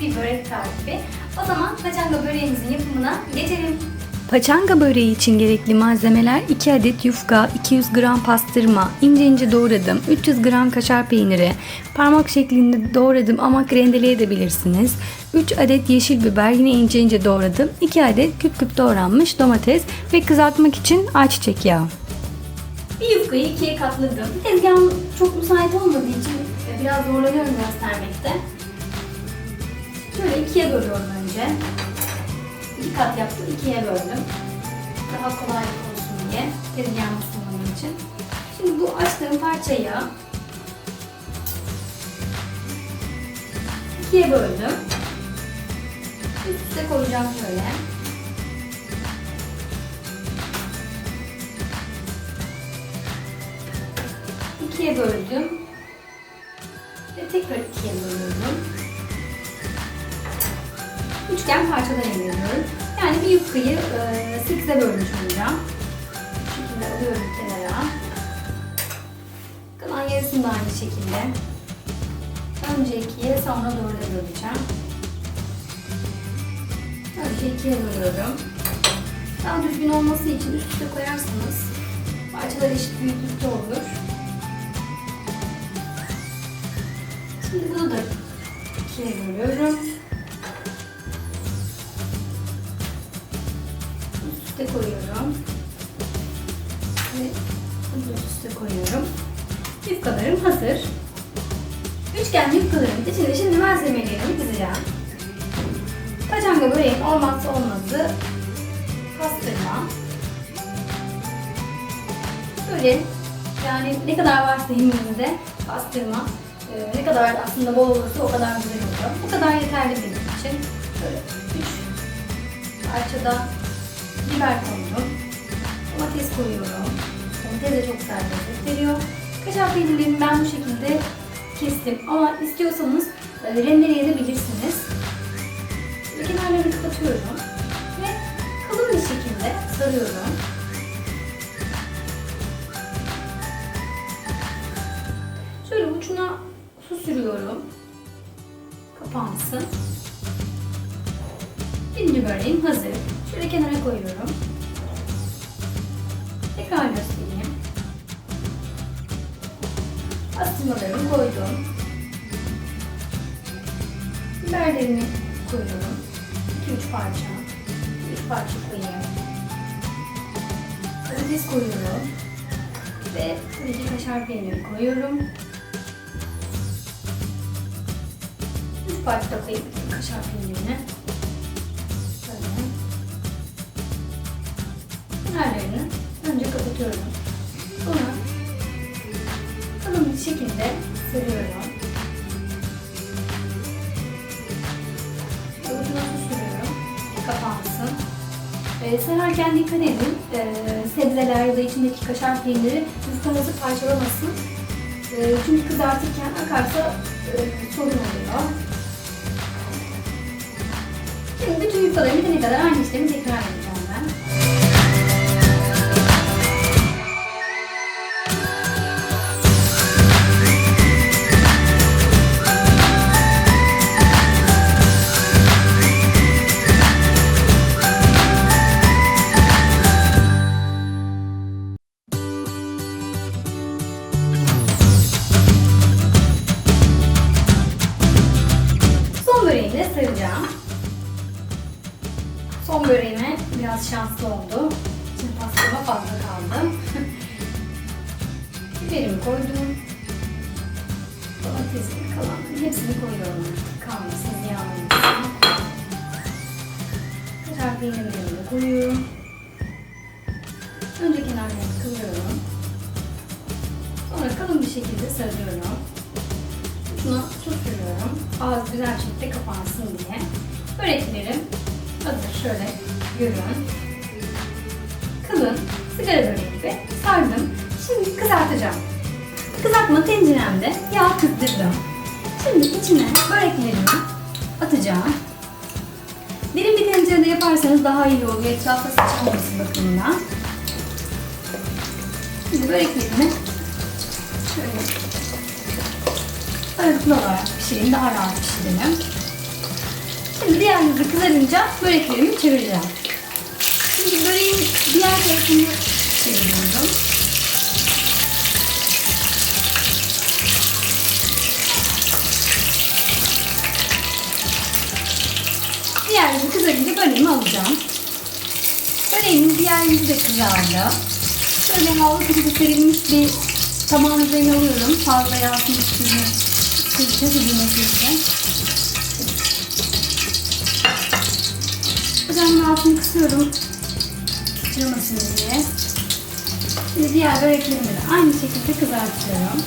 bir börek tarifi. O zaman paçanga böreğimizin yapımına geçelim. Paçanga böreği için gerekli malzemeler 2 adet yufka, 200 gram pastırma, ince ince doğradım, 300 gram kaşar peyniri, parmak şeklinde doğradım ama rendeleyebilirsiniz. 3 adet yeşil biber yine ince ince doğradım, 2 adet küp küp doğranmış domates ve kızartmak için ayçiçek yağı. Bir yufkayı ikiye katladım. Tezgahım çok müsait olmadığı için biraz zorlanıyorum göstermekte. Şöyle ikiye bölüyorum önce. İki kat yaptım, ikiye böldüm. Daha kolaylık olsun diye tezgahımı sunmam için. Şimdi bu açtığım parçayı ikiye böldüm. Üst üste koyacağım şöyle. İkiye böldüm. Ve tekrar ikiye bölüyorum. Üçgen parçalar elde ediyorum. Yani bir yufkayı e, sekize bölmüş olacağım. Bu şekilde alıyorum kenara. Kalan yarısını da aynı şekilde. Önce ikiye sonra dörde böleceğim. Önce ikiye bölüyorum. Daha düzgün olması için üst üste koyarsanız parçalar eşit büyüklükte olur. Şimdi bunu da ikiye bölüyorum. Üst üste koyuyorum. Ve bunu üste koyuyorum. Yufkalarım hazır. Üçgen yufkalarımın içinde şimdi malzemelerimi dizeceğim. Paçanga böreğin olmazsa olmazı pastırma. Böyle yani ne kadar varsa elinizde pastırma ee, ne kadar aslında bol olursa o kadar güzel oluyor. Bu kadar yeterli benim için. Böyle üç parçada biber koydum. Domates koyuyorum. Domates de çok güzel lezzet veriyor. Kaşar peynirlerimi ben bu şekilde kestim. Ama istiyorsanız e, rendeleyebilirsiniz. Kenarlarını kapatıyorum. Ve kalın bir şekilde sarıyorum. Sürüyorum. Kapansın. Birinci böreğim hazır. Şöyle kenara koyuyorum. Tekrar göstereyim. Pastırmalarımı koydum. Biberlerimi koyuyorum. 2-3 parça. 3 parça koyayım. Domates koyuyorum. Ve ki kaşar peyniri koyuyorum. Da koyayım kaşar peynirini. Böyle. Kenarlarını önce kapatıyorum. Sonra kalın bir şekilde. Ucuna su sürüyorum. Kapansın. Ee, sararken dikkat edin. Ee, sebzeler ya da içindeki kaşar peyniri yufkanızı parçalamasın. Ee, çünkü kızartırken akarsa e, sorun oluyor. Şimdi bütün yufkaları bitene kadar aynı işlemi tekrar edeceğim böreğime biraz şanslı oldu. Şimdi pastama fazla kaldı. Biberimi koydum. Domatesini kalan hepsini koyuyorum artık. Kalmasın, ziyanlamasın. Kaşar peynirlerimi koyuyorum. Önce kenarlarını kıvırıyorum. Sonra kalın bir şekilde sarıyorum. Şuna su sürüyorum. Ağzı güzel şekilde kapansın diye. Böreklerim hazır. Şöyle görün. Kalın sigara böreği gibi sardım. Şimdi kızartacağım. Kızartma tenceremde yağ kızdırdım. Şimdi içine böreklerimi atacağım. Derin bir tencerede yaparsanız daha iyi olur. Etrafa sıçraması bakımından. Şimdi böreklerimi şöyle aralıklı olarak pişireyim. Daha rahat pişirelim. Hızlı kızarınca böreklerimi çevireceğim. Şimdi böreğin diğer tarafını çeviriyorum. Diğer yüzü kızarınca böreğimi alacağım. Böreğimin diğer yüzü de kızardı. Şöyle havlu gibi serilmiş bir tabağın üzerine alıyorum. Fazla yağsın üstüne kızca süzülmesi Ocağın altını kısıyorum. Çırmasın diye. Şimdi diğer böreklerimi de aynı şekilde kızartıyorum.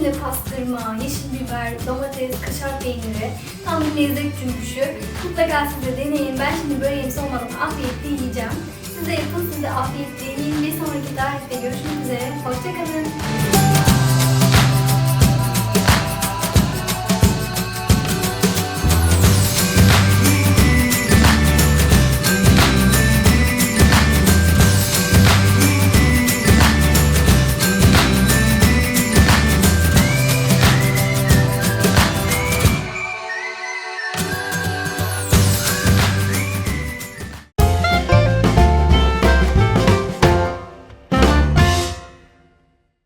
İçinde pastırma, yeşil biber, domates, kaşar peyniri, tam bir lezzet cümbüşü. Mutlaka siz de deneyin. Ben şimdi böreğim soğumadan afiyetle yiyeceğim. Siz de yapın, siz de afiyetle yiyin. Bir sonraki tarifte görüşmek üzere. Hoşçakalın.